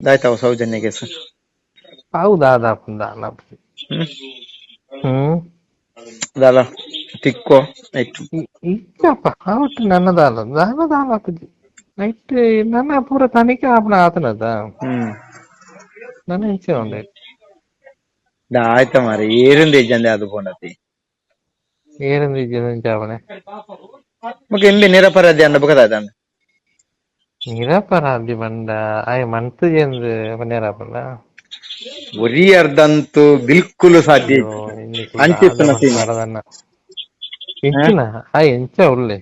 ದಾಯ್ತಾವ ಸೌಜನ್ಯಗೆ sir ಹೌದಾ ದಾಪುಂದ ಲಾಪು ಹ್ಮ್ ಹ್ಮ್ ದಾಲ ತಿಕ್ಕೋ ಆಯ್ತು ಇ- ಇಲ್ಲಪ್ಪ ಅವಟ್ಟು ನನ್ನದಾಲ ದಾನದಾಲ ಆಪುಜಿ ನೈಟ್ ನನ್ನ ಪೂರ ತನಿಖೆ ಆಪಣ ಆತನದ ಹ್ಮ್ ನನ್ನ ಹೆಂಚೆ ಉಂಡೆ ದಾಯ್ತ ಮಾರೆ ಏರಿಂದ ಇಜ್ಜಂದೆ ಅದು ಬೋಂಡತಿ ಏರಂದು ಜಾವಣೆ ಮಗ ಎಂಬಿ ನಿರಪರಾಧಿ ಅಂದ ಬಗದಾದ ನಿರಪರಾಧಿ ಬಂಡ ಆಯ್ ಮಂತ್ ಎಂದು ಮನೆಯರಾಪಲ್ಲ ಒರಿ ಅರ್ಧಂತೂ ಬಿಲ್ಕುಲ್ ಸಾಧ್ಯ ಅಂಚಿತ್ತನ ಸೀಮೆ. ಮಾಡದನ್ನ ಎಂಚಿನ ಆ ಎಂಚ ಉಳ್ಳೆ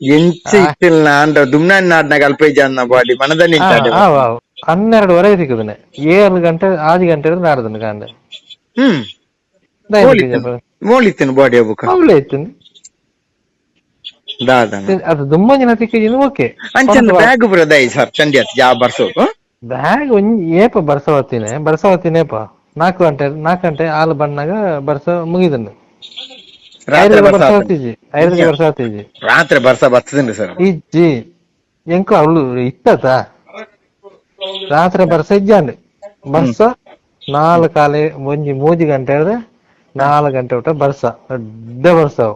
ಎಂಚ ಇತ್ತಿಲ್ಲ ಅಂಡ ದುಮ್ನಾನ್ ನಾಡ್ನಾಗ ಅಲ್ಪ ಇಜ್ಜ ಬಾಡಿ ಮನದ ನಿಂತಾಡೆ ಹನ್ನೆರಡುವರೆ ಸಿಕ್ಕುದನೆ ಏಳು ಗಂಟೆ ಆರು ಗಂಟೆ ನಾಡ್ದನು ಕಾಂಡ ಹ್ಮ್ ಮೋಳಿತ್ತೇನೆ ಬಾಡಿ ಹಬ್ಬಕ್ಕ ಅವಳೆ ಇತ್ತು ದಾದನ ಅದು ತುಂಬಾ ಜನ ತಿಕ್ಕಿದ್ದೀನಿ ಓಕೆ ಅಂಚಂದ ಬ್ಯಾಗ್ ಬುರ ದೈ ಸರ್ ಚಂಡಿ ಯಾ ಬರ್ಸೋಕು ಬ್ಯಾಗ್ ಒಂಜಿ ಏಪ ಬರ್ಸವತ್ತಿನೇ ಬರ್ಸವತ್ತಿನೇಪ. ನಾಲ್ಕು ಗಂಟೆ ನಾಲ್ಕು ಗಂಟೆ ಹಾಲು ಬಣ್ಣಾಗ ಬರ್ಸ ಮುಗಿದನು ಬರ್ಸ ಬರ್ಸವತ್ತಿಜಿ ರಾತ್ರಿ ಬರ್ಸ ಬರ್ತದಿಂದ ಸರ್ ಇಜ್ಜಿ ಎಂಕು ಅವಳು ಇತ್ತತ ರಾತ್ರಿ ಬರ್ಸ ಇಜ್ಜಾಂಡ್ ಬರ್ಸ ನಾಲ್ಕು ಕಾಲೇ ಒಂಜಿ ಮೂಜಿ ಗಂಟೆ ಆದ್ರೆ ನಾಲ್ಕು ಗಂಟೆ ಊಟ ಬರ್ಸ. ದೊಡ್ಡ ಬರ್ಸವು.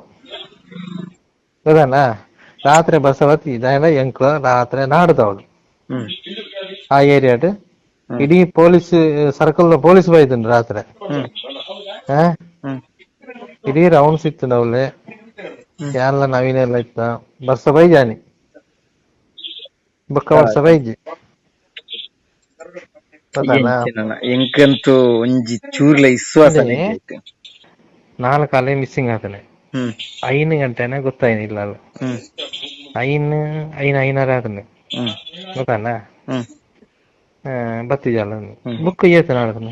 ಗೊತ್ತಾನ ರಾತ್ರಿ ಬಸವತಿ ಬತ್ತಿ ಎಂಕ್ಲ ಎಂಕು ರಾತ್ರಿ ನಾಡ್ದವಳು ಆ ಏರಿಯಾಡ್ ಇಡೀ ಪೊಲೀಸ್ ಸರ್ಕಲ್ ಪೊಲೀಸ್ ಬೈದನ್ ರಾತ್ರಿ. ಇಡೀ ರೌಂಡ್ ಸಿಕ್ತು ನವ್ಲೆ ಎಲ್ಲ ನವೀನೆಲ್ಲ ಇತ್ತ? ಬರ್ಸ ಬೈಜಾನಿ. ಬೊಕ್ಕ ಬರ್ಸ ಬೈಜಿ. ಎಂಕಂತೂ ಒಂಜಿ ಚೂರ್ಲ ವಿಶ್ವಾಸ ಅದೇ. ನಾಲ್ಕು ಕಾಲೇ ಮಿಸ್ಸಿಂಗ್ ಆತನೆ. ಐನು ಗಂಟೆನೆ ಗೊತ್ತಾಯ್ನಿಲ್ಲ ಅಲ್ಲ ಐನ್ ಐನ್ ಐನರ ಹ್ಮ್. ಗೊತ್ತಾನ ಹ್ಮ್. ಬತ್ತಿಜಲ್ಲ ಬುಕ್ ಏತು ನಾಡ್ದನು.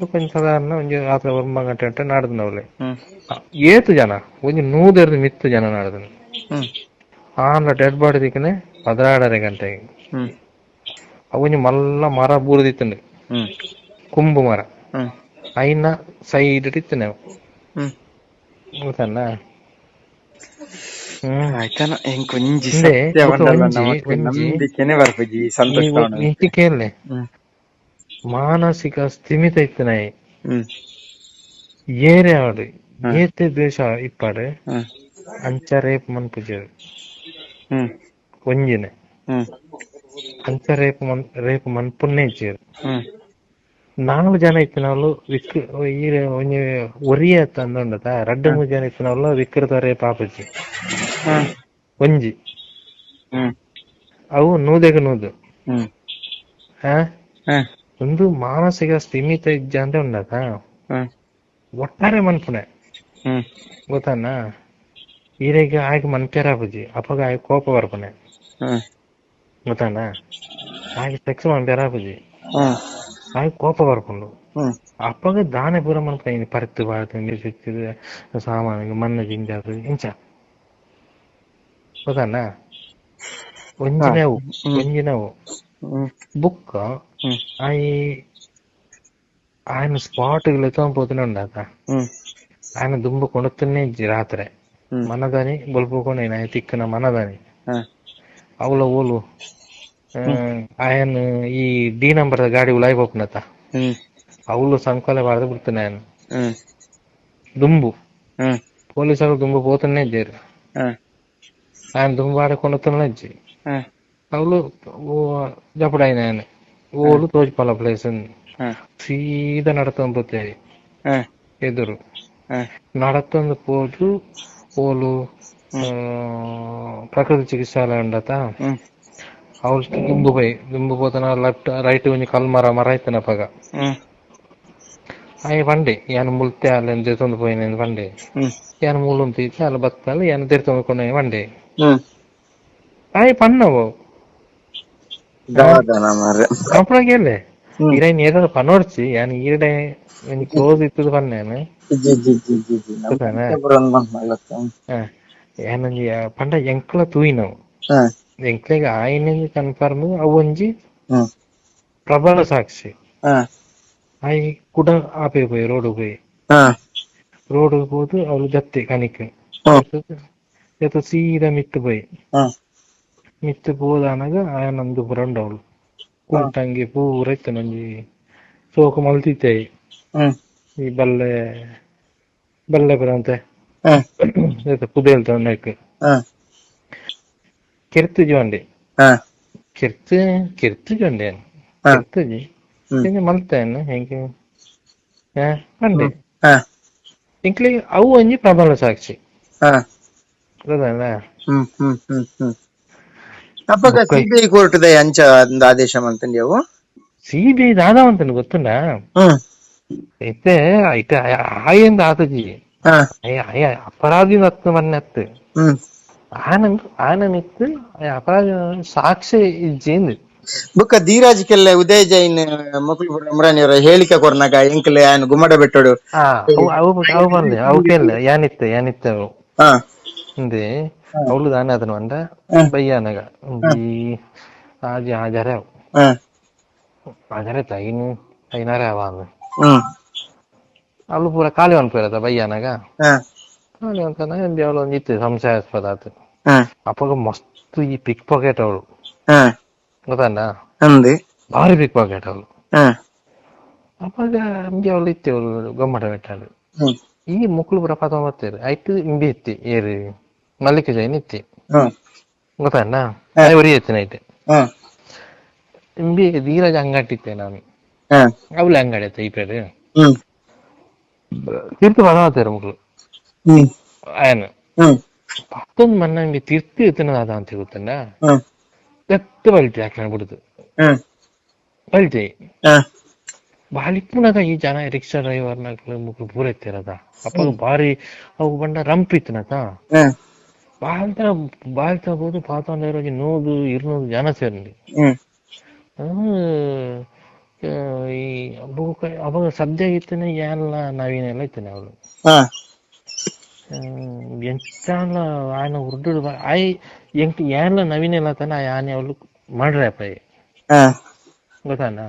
ಬುಕ್ ಒಂಜಿ ಸಾಧಾರಣ ಒಂಜಿ ರಾತ್ರಿ ಒಂಬ ಗಂಟೆ ಗಂಟೆ ನಾಡ್ದು ಅವ್ಲೆ ಏತು ಜನ. ಒಂಜಿ ನೂದೆರ್ದು ಮಿತ್ತು ಜನ ನಾಡ್ದನು. ಆನ್ಲ ಡೆಡ್ ಬಾಡಿ ದಿಕ್ಕನೆ ಪದರಾಡರೆ ಗಂಟೆ. ಅವನಿ ಮಲ್ಲ ಮರ ಬೂರದಿತ್ತಂಡು. ಹ್ಮ್. ಕುಂಬು ಮರ. ಐನ ಸೈಡ್ ಇಟ್ಟಿತ್ತು ಹ್ಮ್. ಮಾನಸಿಕ ಸ್ಥಿಮಿತ ಇತ್ತು ನಾಯಿ. ಹ್ಮ್. ಏರೆ ಆಡು. ಏತೆ ದೇಶ ಇಪ್ಪಾಡು. ಅಂಚ ರೇಪ್ ಮನ್ಪುಜರು ಒಂಜಿನೆ. ಅಂಚ ರೇಪ್ ಮನ್ ರೇಪ್ ಮನ್ಪುನ್ನೆ ಇಜ್ಜೇರು ವಿಕ್ ಈ ಒಂಜಿ ಒರಿಯ ತಂದೊಂಡತ ರಡ್ಡು ಮೂರು ಜನ ಇತ್ತಿನವಳು ವಿಕೃತ ರೇಪ್ ಆಪುಜಿ ಹ್ಮ್. ಒಂಜಿ ಅವು ನೂದೆಗ ನೂದು. ಒಂದು ಮಾನಸಿಕ ಸ್ಥಿಮಿತ ಇಜ್ಜ ಅಂತ ಉಂಡತ ಹ್ಮ್ ಒಟ್ಟಾರೆ ಮನ್ಪುನೆ ಹ್ಮ್. ಗೊತ್ತಾನ ಈರೆಗೆ ಆಯ್ಕೆ ಮನ್ಪೇರ ಬುಜಿ ಅಪ್ಪಗ ಆಯ್ಕೆ ಕೋಪ ಬರ್ಪುಣೆ. ಗೊತ್ತಾನ ಆಯ್ಕೆ ಸೆಕ್ಸ್ ಮನ್ಪೇರ ಆಪುಜಿ ಹ್ಮ್ ಆಯ್ಕೆ ಕೋಪ ಬರ್ಪುಂಡು ಹ್ಮ್ ಅಪ್ಪಗ ದಾನೆ ಪೂರ ಮನ್ಪೈನಿ ಪರಿತ್ತು ಬಾಳ್ತು ಸಿಕ್ತಿದೆ ಸಾಮಾನು ಮಣ್ಣು ಜಿಂಜಾದು ಇಂಚ ಗೊತ್ತಾನ ಒಂಜಿನವು ಒಂಜಿನವು ಹ್ಮ್ ಬುಕ್ಕ ಹ್ಮ್ ಆಯಿ ఆయన స్పాట్ పోతూనే ఉండక ಹ್ಮ್ ఆయన దుంబు కొనుక్కునే ఇజ్జి రాత్రే ಹ್ಮ್ మనదని బొలుపుకొని ఆయన తిక్కిన మనదని ಹ್ಮ್ అవుల ఓలు ಆ, ఆయన ಈ ಡಿ ನಂಬರ್ ಗಾಡಿ ಉಲಾಯ್ಬೋಪನತ ಹ್ಮ್ ಅವಳು ಸಂಕೋಲೆ ಬಾರ್ದು ಬಿಡ್ತಾನೆ ఆయన ಹ್ಮ್ దుంబు ಹ್ಮ್ పోలీసులు దుంబు పోతూనే ఇచ్చారు ಹ್ಮ್ ఆయన దుంబు ఆడ కొనుక్కునే ఇచ్చి ಹ್ಮ್ ಅವಳು జప్పుడు ఆయన ఆయన ఓలు తోచిపాల ప్లేస్ ಹ್ಮ್ సీదా నడతాం పోతాయి ಹ್ಮ್ ఎదురు ಹ್ಮ್ నడతందు పోతూ ఓలు ఆ, ప్రకృతి చికిత్సాలయ ఉండత ಅವ್ನು ದುಂಬು ಪೈ ದುಂಬು ಪೋತನ ಲೆಫ್ಟ್ ರೈಟ್ ಒಂಜಿ ಕಲ್ ಮರ ಮರ ಆಯ್ತನ ಪಗ ಅಯ್ಯ ಪಂಡೆ ಯಾನ್ ಮುಲ್ತೆ ಅಲ್ಲೆನ್ ದೆತೊಂದು ಪೋಯಿನ ಪಂಡೆ ಯಾನ್ ಮೂಲುಂತಿ ಚಾಲ ಬತ್ತಲ್ಲ ಯಾನ್ ದೆರ್ತೊಂದು ಕೊಂಡ ಪಂಡೆ ಅಯ್ಯ ಪಣ್ಣವು. ಅಪ್ಪಳಾಗ ಎಲ್ಲೆ? ಇರೇನ್ ಏದಾದ್ರು ಪನೋಡ್ಸಿ ಯಾನ್ ಈರಡೆ ಒಂಜಿ ಕ್ಲೋಸ್ ಇತ್ತದು ಪನ್ನೇನು ಯಾನೊಂಜಿ ಪಂಡ ಎಂಕ್ಲ ತೂಯಿನವು. ಎಂಕ್ಲೆಗ್ ಆಯನಿಗೆ ಕನ್ಫರ್ಮ್ ಅವೊಂಜಿ ಪ್ರಬಲ ಸಾಕ್ಷಿ. ಆಯ್ ಕುಡ ಆಪೆ ಪೋಯಿ ರೋಡ್ ಪೋಯಿ ರೋಡ್ ಹೋದು ಅವಳು ಜತ್ತೆ ಕನಿಕ್ ಜೊತೆ ಸೀದ ಮಿತ್ತು ಪೋಯಿ ಮಿತ್ತು ಹೋದಾನಾಗ ಆಯ ನಂದು ಫ್ರೆಂಡ್ ಅವಳು. ಕುಂಟಂಗಿ ಪೂರ ಇತ್ತು ನಂಜಿ ಸೋಕು ಮಲ್ತಿತ್ತೈ. ಈ ಬಲ್ಲೆ ಬಲ್ಲೆ ಬರಂತೆ ಪುದೇಲ್ತ ತಂಡಕ್ಕೆ ಹೆಂಗೆ ಹಾ ಮಂಡೆ ಹ್ಮ್ ಇಂಕ್ಲಿ ಅವು ಒಂಜಿ ಪ್ರಬಲ ಸಾಕ್ಷಿ ಹ್ಮ್ ಗೊತ್ತಲ್ಲ ಹ್ಮ್ അഞ്ച് പ്രബല സാക്ഷി. ಅಪ್ಪಗ ಸಿಬಿಐ ಕೋರ್ಟ್ ದ ಅಂಚ ಆದೇಶ ಮಂತಂಡಿ ಅವು ಸಿ ಬಿ ಐ ದಾದಾವಂತನು ಗೊತ್ತುಂಡ ಐತೆ ಐತೆ ಆಯಿಂದ ಆತಜಿ ಹಾ ಅಯ್ಯ ಅಯ್ಯ ಅಪರಾಧಿ ಹತ್ತು ಮೊನ್ನೆ ಹತ್ತು ಆನಂದ್ ಆನನಿತ್ತು ಅಪರಾಧ ಸಾಕ್ಷಿ ಇಜ್ಜಿಂದು ಬುಕ್ಕ ಧೀರಾಜ್ ಕೆಲ್ಲ ಉದಯ್ ಜೈನ್ ಮಕ್ಕಳು ಅಮ್ರಾನಿಯವರ ಹೇಳಿಕೆ ಕೊರ್ನಾಗ ಎಂಕಲೆ ಆಯನ್ ಗುಮ್ಮಡ ಬೆಟ್ಟೋಡು. ಅವು ಅವು ಬಂದೆ ಅವು ಕೇಳ ಯಾನಿತ್ತ ಯಾನಿತ್ತ ಅವು. ಹಿಂದೆ ಅವಳು ದಾನ ಅದನ್ನು ಅಂಡ ಬಯ್ಯಾನಗ ಈ ಆಜಿ ಆಜಾರೆ ಅವು. ಹಾ. ಆಜಾರೆ ತೈನು ತೈನಾರೆ ಅವ ಅಂದ. ಅವಳು ಪೂರ ಖಾಲಿ ಅನ್ಪೇರದ ಬಯ್ಯಾನಗ ಹಾ ಖಾಲಿ ಅಂತಾನ ಎಂಬಿ ಅವಳು ಒಂದು ಇತ್ತು ಸಂಶಯಾಸ್ಪದ ಆತು ಹಾ ಅಪ್ಪಗ ಮಸ್ತ್ ಈ ಪಿಕ್ ಪಾಕೆಟ್ ಅವಳು ಹಾ ಗೊತ್ತಂಡ ಅಂದು ಭಾರಿ ಪಿಕ್ ಪಾಕೆಟ್ ಅವಳು ಹಾ ಅಪ್ಪಾಗ ಇಂಬಿ ಅವಳು ಇತ್ತು ಅವಳು ಗೊಮ್ಮಟ ಬೆಟ್ಟಾಳು ಹ್ಮ್ ಈ ಮುಕ್ಳು ಪುರ ಪತ್ತೊಂಬತ್ತೇರು ಐತು ಇಂಬಿ ಇತ್ತಿ ಏರು ಮಲ್ಲಿಕ ಜೈನ್ ಇತ್ತಿ ಹ್ಮ್ ಗೊತ್ತಣ್ಣ ಒರಿ ಎತ್ತಿನ ಐತೆ ಹಾ ಇಂಬಿ ಧೀರಜ್ ಅಂಗಟ್ಟಿತ್ತೆ ನಾನು ಹಾ ಅವಳು ಅಂಗಡಿ ಐತೆ ಈ ಪೇರು ಹ್ಮ್ ತೀರ್ಥ ಪತ್ತೊಂಬತ್ತೇರು ಮುಕ್ಳು ಹ್ಮ್ ఆయన ಹತ್ತೊಂದು ಮನ್ನಂಗೆ ತಿರ್ತಿ ಎತ್ತನದಾದ ಅಂತ ಗೊತ್ತಲ್ಲ ಎತ್ತ ಬಲ್ಟಿ ಹಾಕಣ ಬಿಡುದು ಬಲ್ಟಿ ಬಾಳಿಪ್ಪನಾಗ ಈ ಜನ ರಿಕ್ಷಾ ಡ್ರೈವರ್ ಮುಗ್ಳು ಪೂರೈತಿರದ ಅಪ್ಪ ಬಾರಿ ಅವು ಬಂಡ ರಂಪ್ ಇತ್ತನತ ಬಾಳ್ತಾರ ಬಾಳ್ತಾ ಹೋದು ಪಾತಾಂಡ ಇರೋ ನೋದು ಇರ್ನೋದು ಜನ ಸೇರ್ಲಿ. ಈ ಅವಾಗ ಸದ್ಯ ಇತ್ತನೆ ಎಲ್ಲ ನಾವೇನೆಲ್ಲ ಇತ್ತನೆ ಅವಳು. यांच्याला ఆయన ఉర్దుడు ఐ ఎంక ఏంల ನವೀನ್ ఎలా తన ಆನೆ ఎవరు ಮಾಡ್ರೆ ಅಪ್ಪ ಗೊತ್ತಾನ?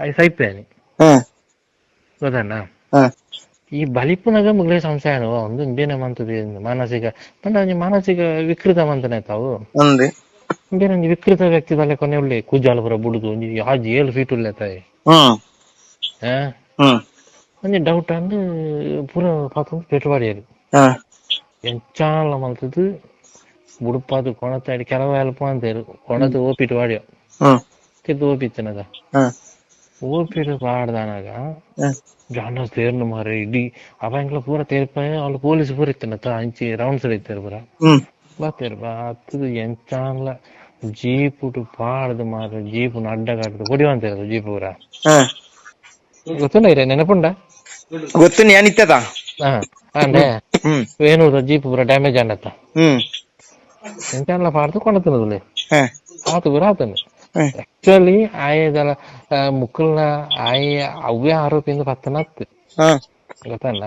ಐ ಸೈಪೇನಿ ಗೊತ್ತಾನ? ಈ ಬಲಿಪುನಗ ಮುಗ್ಲೇ ಸಂಶಯ ಒಂದು ಬೇನೆ ಮಂತದೆ ಮಾನಸಿಕ ಪಂಡ ಮಾನಸಿಕ ವಿಕೃತ ಮಂತನೆ ತಾವು ಬೇರೆ ವಿಕೃತ ವ್ಯಕ್ತಿ ಬಲೆ ಕೊನೆ ಒಳ್ಳೆ ಕೂಜಾಲ ಬರ ಬುಡುದು ಹಾಜಿ ಏಳು ಫೀಟ್ ಉಳ್ಳೆ ತಾಯಿ. ಹಾ? ಆ ಹ್ಮ್ ಒಂಜಿ ಡೌಟ್ ಅಂದು ಪೂರ ಪಾತೊಂದು ಪೆಟ್ಟುವಾಡಿಯರು ಹಾ ಎಂಚಾಲ ಮಲ್ತದು ಬುಡುಪಾದು ಕೊಣತಾಡಿ ಕೆಲವು ಹೆಲ್ಪ್ ಅಂತೇರು ಕೊಣದು ಓಪಿಟ್ಟು ವಾಡಿಯೋ ಹ್ಮ್ ಕಿದ್ದು ಓಪಿತ್ತನದ ಹಾ ಓಪಿಟ್ಟು ಪಾಡ್ದಾನಾಗ ಹಾ ಜಾನ ತೇರ್ನು ಮಾರ ಇಡೀ ಅವ ಇಂಕ್ಲ ಪೂರ ತೇರ್ಪಾಯ ಅವ್ಳು ಪೊಲೀಸ್ ಪೂರ ಇತ್ತನತ ಅಂಚಿ ರೌಂಡ್ ಸೈಡ್ ಇತ್ತಾರ ಪೂರ ಹ್ಮ್ ಬಾತೇರು ಬಾ ಹತ್ತದು ಎಂಚಾಲ ಜೀಪುಟು ಪಾಡ್ದು ಗೊತ್ತುಂಡ ಇರ ನೆನಪುಂಡ? ಗೊತ್ತು ಏನಿತ್ತದ ಹಾ ಅಂದ್ರೆ ಹ್ಮ್. ಏನು ಜೀಪ್ ಪೂರ ಡ್ಯಾಮೇಜ್ ಅಂಡತ್ತ ಹ್ಮ್. ಎಂಚಾಲ ಪಾಡ್ದು ಕೊಣತನದಲ್ಲಿ ಹಾ. ಆತು ಪೂರ ಆತನು ಹ್ಮ್ ಆಕ್ಚುಲಿ ಆಯದಲ್ಲ ಮುಕ್ಕಲ್ನ ಆಯ ಅವ್ಯ ಆರೋಪಿಯಿಂದ ಪತ್ತನತ್ತು ಹಾ. ಗೊತ್ತಲ್ಲ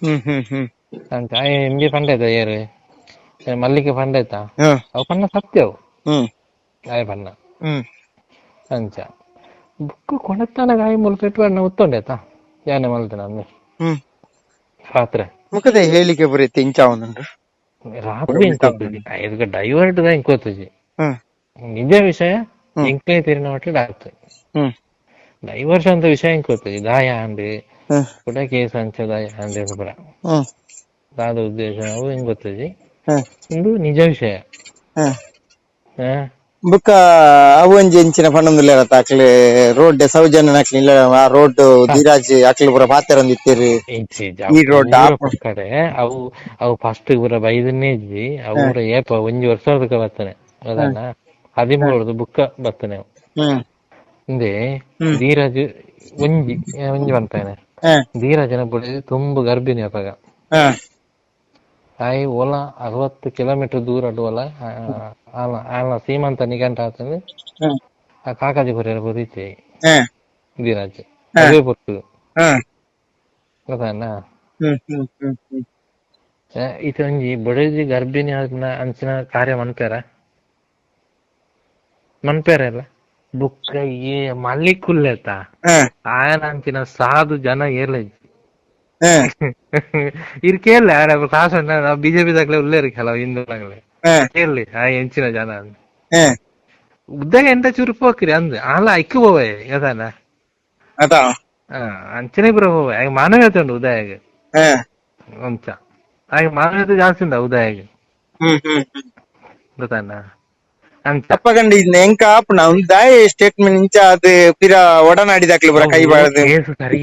ಹ್ಮ್ ಹ್ಮ್ ಹ್ಮ್. ಅಂತ ಆಯ ಎಂಬಿ ಪಂಡಾಯ್ತ ಏರು? ಏ ಮಲ್ಲಿಗೆ ಹಾ. ಅವು ಪನ್ನ ಸತ್ಯವು? ಹ್ಮ್. ಆಯ ಪನ್ನ ಹ್ಮ್. ಅಂಚ. ಬುಕ್ಕು ಕೊಣತ್ತಾನ ಆಯ ಮುಲ್ಪೆಟ್ಟು ಅಣ್ಣ ಉತ್ತೊಂಡಾಯ್ತ ಯಾನೆ ಮಲ್ತನ ಅಂದೆ ಹ್ಮ್ ರಾತ್ರಿ ಮುಖದ ಹೇಳಿಕೆ ಬರೀತಿ ಇಂಚ ಅವನುಂಡು ರಾತ್ರಿ ಇಂಕೊತ್ತಜಿ ಐದು ಡೈವರ್ಟ್ ದ ಇಂಕೊತ್ತಜಿ ಹ್ಮ್ ನಿಜ ವಿಷಯ ಇಂಕ್ಲೇ ತಿರಿನ ಒಟ್ಟು ಆಯ್ತು ಹ್ಮ್ ಡೈವರ್ಸ್ ಅಂತ ವಿಷಯ ಇಂಕೊತ್ತಜಿ ದಾಯ ಅಂಡಿ ಹ್ಮ್ ಕೂಡ ಕೇಸ್ ಅಂಚ ದಾಯ ಅಂಡಿ ಪುರ ಹ್ಮ್ ದಾದ ಉದ್ದೇಶ ಅವು ಹೆಂಗ್ ಗೊತ್ತಜಿ ಹ್ಮ್ ಇಂದು ನಿಜ ವಿಷಯ ಹ್ಮ್ ಅವು ಬುಕ್ಕ ಅವೊಂಜಿ ಎಂಚಿನ ಪಣ್ಣೊಂದುಲ್ಲ ಅಕ್ಲೆ ರೋಡ್ ಸೌಜನ್ಯ ನಕ್ಲಿ ಇಲ್ಲ ಆ ರೋಡ್ ಧೀರಾಜ್ ಅಕ್ಲು ಪೂರ ಪಾತೆರ ಒಂದಿತ್ತೀರಿ ಈ road ಆ- ಕಡೆ ಅವು ಅವು ಫಸ್ಟ್ ಪೂರ ಬೈದನ್ನೇ ಇಜ್ಜಿ ಅವ್ರ ಏಪ ಒಂಜಿ ವರ್ಷದಕ್ಕ ಬರ್ತಾನೆ ಅದನ್ನ ಹದಿಮೂರದು ಬುಕ್ಕ ಬರ್ತಾನೆ ಅವು. ಹಿಂದೆ ಧೀರಾಜ್ ಒಂಜಿ ಒಂಜಿ ಬಂತಾನೆ. ಧೀರಾಜನ ಧೀರಜನ ಬುಡಿ ತುಂಬ ಗರ್ಭಿಣಿ ಅಪಗ ಆಯ್ ಒಲ ಅರವತ್ತು ಕಿಲೋಮೀಟರ್ ದೂರ ಅಡುವಲ್ಲ ಆಲ ಆಲ್ನ ಸೀಮಂತ ನಿಘಂಟ ಆತಂದ್ರೆ ಆ ಕಾಕಾಜಿ ಕೊರಿಯರ ಬರೀತಿ ಹ್ಮ್ ಅದೇ ಅವೇ ಗೊತ್ತಾಯ್ನ ಒಂಜಿ ಬಡಜಿ ಗರ್ಭಿಣಿ ಆದ್ನ ಅಂಚಿನ ಕಾರ್ಯ ಮನ್ಪೇರ? ಮನ್ಪೇರ ಎಲ್ಲ? ಬುಕ್ಕ ಈ ಮಲ್ಲಿಕುಲ್ಲೆತ ಆಯನ ಅಂಚಿನ ಸಾಧು ಜನ ಏರ್ಲ ಹ್ಮ್ ಇರ್ ಕೇಳಲೆ ಕಾಸ ಬಿಜೆಪಿ ದಾಗ್ಲೆ ಉಳ್ಳೇರಿ ಕೆಲವು ಹಿಂದೂಗಳಾಗ್ಲೆ ಹ್ಮ್ ಕೇಳಲಿ ಆ ಎಂಚಿನ ಜನ ಅಂತ. ಉದಯ ಉದ್ದಾಗ ಎಂತ ಚೂರು ಪೋಕ್ರಿ ಅಂದ್ ಅಲ್ಲ ಐಕ್ ಹೋವೆ ಯದಾನ? ಅಂಚನೆ ಬರೋ ಹೋವೆ ಆಗ ಮಾನವೀಯತೆ ಉಂಟು ಉದಯಾಗ ಹಾ. ಅಂಚ. ಆಗ ಮಾನವೀಯತೆ ಜಾಸ್ತಿ ಉಂಡ ಉದಯಾಗ ಗೊತ್ತಾನ? ಇದ್ನ ಎಂಕ ಆಪುನ ದಾಯ ಸ್ಟೇಟ್ಮೆಂಟ್ ಇಂಚ ಅದು ಪಿರ ಒಡನಾಡಿದಾಕ್ಲು ಬರ ಕೈ ಬಾಳದು. ಸರಿ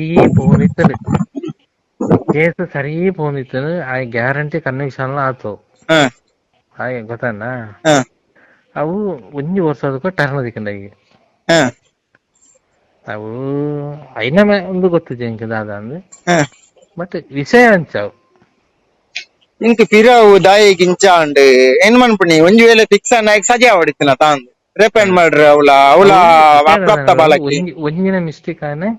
ಕೇಸ್ ಸರಿ ಪೋನಿತ್ತದು ಆ ಗ್ಯಾರಂಟಿ ಕನ್ವಿಕ್ಷನ್ ಆತು. ಹಾಗೆ ಗೊತ್ತಾನ ಅವು ಒಂಜಿ ವರ್ಷದಕ್ಕ ಟರ್ನ್ ಅದಕ್ಕೆ ಈಗ. ಹ. ಅವು ಐನ ಒಂದು ಗೊತ್ತು ಜಂಕ್ ದಾದ ಅಂದ್ ಮತ್ತೆ ವಿಷಯ ಅಂಚಾವು ಇಂಕ ಪಿರಾವು ದಾಯ ಗಿಂಚ ಅಂಡ್ ಏನ್ ಮನ್ಪುಣಿ ಒಂಜಿ ವೇಳೆ ಫಿಕ್ಸ್ ಅನ್ನಾಗ ಸಜೆ ಹೊಡಿತಿನ ತಾಂದು. ರೆಪೆಂಡ್ ಮಾಡ್ರಿ ಅವಳ ಅವಳ ಅಪ್ರಾಪ್ತ ಬಾಲಕಿ. ಒಂದಿನ ಒಂಜಿನ ಮಿಸ್ಟೇಕ್ ಆನೆ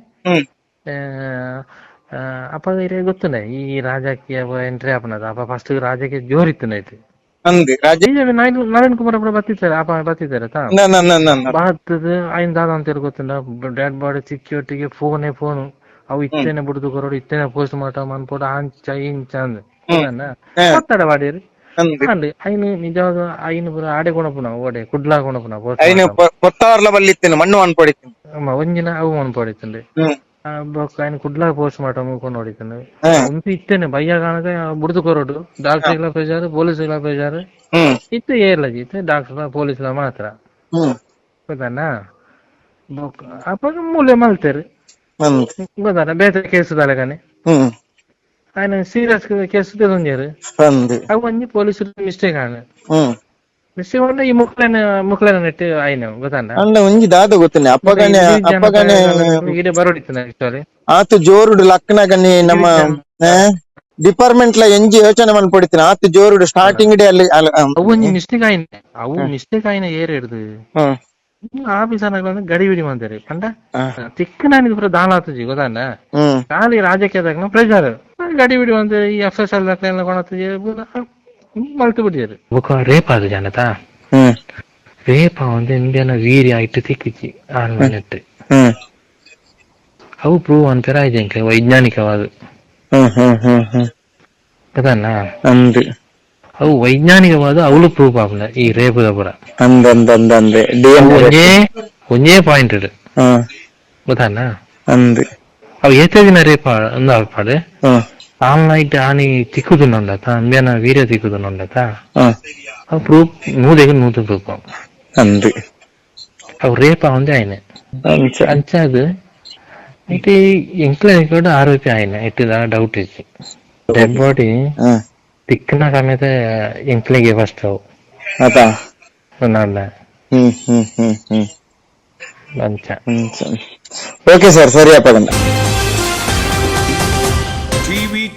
ಅಪ್ಪ ಇರೇ ಗೊತ್ತುಂಡೆ ಈ ರಾಜಕೀಯ ಎಂಟ್ರಿ ಆಪನದ ಅಪ್ಪ ಫಸ್ಟ್ ರಾಜಕೀಯ ಜೋರ್ ಇತ್ತು ರಾಜ ನಳಿನ್ ಕುಮಾರ್ ಅಪ್ಪ ಬತ್ತಿದ್ದಾರೆ ಅಪ್ಪ ಬತ್ತಿದ್ದಾರೆ ತಾ. ಬಾತದ ಐನ್ ದಾದ ಅಂತ ಗೊತ್ತುಂಡ ಬಾಡಿ ಬಾಡಿ ಸಿಕ್ಕಿಯೊಟ್ಟಿಗೆ ಫೋನೇ ಫೋನ್. ಅವು ಇತ್ತೇನೆ ಬಿಡುದು ಕೊರೋಡು ಇತ್ತೇನೆ ಪೋಸ್ಟ್ ಮಾರ್ಟಮ್ ಅನ್ಪೋಡು ಆಂಚ ಇಂಚ ಅಂದ್. ಹ. ಮಾತಾಡ ಮಾಡಿರಿ. ಅಂದ್ರೆ ಅಂದ್ ಐನು ನಿಜವಾದ ಐನು ಪುರ ಆಡೆ ಕೊಣಪುನ ಓಡೆ ಕುಡ್ಲಾ ಕೊಣಪುನ post ಐನು. ಕೊತ್ತಾರ್ಲ ಬಲ್ಲಿತ್ತೇನೆ ಮಣ್ಣು ಅನ್ಪಡಿತ್ತಿನ. ಅಮ್ಮ ಒಂಜಿನ ಅವು ಬೊಕ್ಕ ఆయన గుడ్లా పోస్ట్ మార్టం కొన్నాడు ఇక్కడ పంపి ఇట్టేనే భయ్యా కనుక బుడిద కొరడు డాక్టర్ ఇలా పోయారు పోలీసు ఇలా పోయారు ఇట్ట ఏర్ల ఇట్ట డాక్టర్ పోలీసుల మాత్ర ಗೊತ್ತಾನ ಅಪ್ಪಾಗ ಮೂಲೆ ಮಲ್ತಾರೆ ಗೊತ್ತಾನ ಬೇತೆ ಕೇಸ್ ತಲೆಗಾನೆ ఆయన సీరియస్ కేసు తెలంజారు అవి అన్ని పోలీసులు మిస్టేక్ ఆయన ಕೃಷಿ ಹೊಂಡ ಈ ಮುಕ್ಲನ ಮುಕ್ಲನ ನೆಟ್ಟು ಆಯ್ನು ಗೊತ್ತಲ್ಲ? ಅಣ್ಣ ಒಂಜಿ ದಾದ ಗೊತ್ತನೆ. ಅಪ್ಪಗನೆ ಅಪ್ಪಗನೆ ಇಡೆ ಬರೋಡಿತ್ತು ಆಕ್ಚುಲಿ ಆತು ಜೋರುಡು ಲಕ್ಕನಾಗನೆ ನಮ್ಮ ಡಿಪಾರ್ಟ್ಮೆಂಟ್ ಲ ಎಂಜಿ ಯೋಚನೆ ಮನ್ ಪಡಿತಿನ ಆತು ಜೋರುಡು ಸ್ಟಾರ್ಟಿಂಗ್ ಡೇ ಅಲ್ಲಿ ಅವು ಒಂಜಿ ಮಿಸ್ಟೇಕ್ ಆಯ್ನ. ಅವು ಮಿಸ್ಟೇಕ್ ಆಯ್ನ ಏರ್ ಹಿಡ್ದು ಆಫೀಸರ್ಗಳನ್ನ ಗಡಿ ಬಿಡಿ ಮಾಡ್ತಾರೆ ಕಂಡ? ತಿಕ್ಕನಾನಿಗೆ ಪೂರ ದಾನ ಆತಜಿ ಗೊತ್ತಾನ ಖಾಲಿ ರಾಜಕೀಯದಾಗ ಪ್ರಜಾರ ಗಡಿ ಬಿಡಿ ಮಾಡ್ತಾರೆ ಈ ಎಫ್ ಎಸ್ ಎಲ್ ದಾಖಲೆ ಕೊಡತ್ತಜಿ ಮಲ್ತು ಬಿಟ್ಟಿದ್ದಾರೆ ಬುಕ್ಕ ರೇಪ್ ಆದ ಜನತ ಹ್ಮ್ ರೇಪ ಒಂದು ಇಂಡಿಯನ ವೀರ್ಯ ಇಟ್ಟು ತಿಕ್ಕಿಚ್ಚಿ ಆನ್ಲೈನ್ ಹ್ಮ್ ಅವು ಪ್ರೂವ್ ಅಂತಾರೆ ಆಯ್ತು ವೈಜ್ಞಾನಿಕವಾದ ಹ್ಮ್ ಹ್ಮ್ ಹ್ಮ್ ಹ್ಮ್ ಗೊತ್ತಾನ ಅಂದ್ ಅವು ವೈಜ್ಞಾನಿಕವಾದ ಅವಳು ಪ್ರೂಫ್ ಆಗಲ್ಲ ಈ ರೇಪದ ಪುರ ಅಂದ್ ಅಂದ್ ಅಂದ್ ಅಂದೆ ಡಿ ಎನ್ ಅವು ಒಂದೇ ಒಂದೇ ಪಾಯಿಂಟ್ ಹ್ಮ್ ಗೊತ್ತಾನ ಅಂದ್ ಅವು ಏತೇ ದಿನ ರೇಪ ಅಂದ ಪಾಡು ಹ್ಮ್ ಆನ್ಲೈಟ್ ಆನಿ ತಿಕ್ಕುದುಂಡತ ಅಂಬೇನ ವೀರ್ಯ ತಿಕ್ಕುದುಂಡತ ಹ್ಮ್ ಅವು ಪ್ರೂಫ್ ನೂದೆಗೆ ನೂತು ಪ್ರೂಫ್ ಅಂದ್ ಅವು ರೇಪ ಒಂದೇ ಆಯ್ನೆ ಅಂಚ ಅಂಚಾದು ಇಟ್ಟು ಎಂಕ್ಲ ಕೂಡ ಆರೋಪಿ ಆಯ್ನೆ ಇಟ್ಟಿದ ಡೌಟ್ ಇಚ್ಚಿ ಡೆಡ್ ಬಾಡಿ ಹ್ಮ್ ತಿಕ್ಕನ ಸಮೇತ ಎಂಕ್ಲೆಗೆ ಫಸ್ಟ್ ಅವು ಆತ ನಾಡ್ಲ ಹ್ಮ್ ಹ್ಮ್ ಹ್ಮ್ ಹ್ಮ್ ಅಂಚ ಓಕೆ ಸರ್ ಸರಿ ಅಪ್ಪಗಂಡ ಟಿವಿ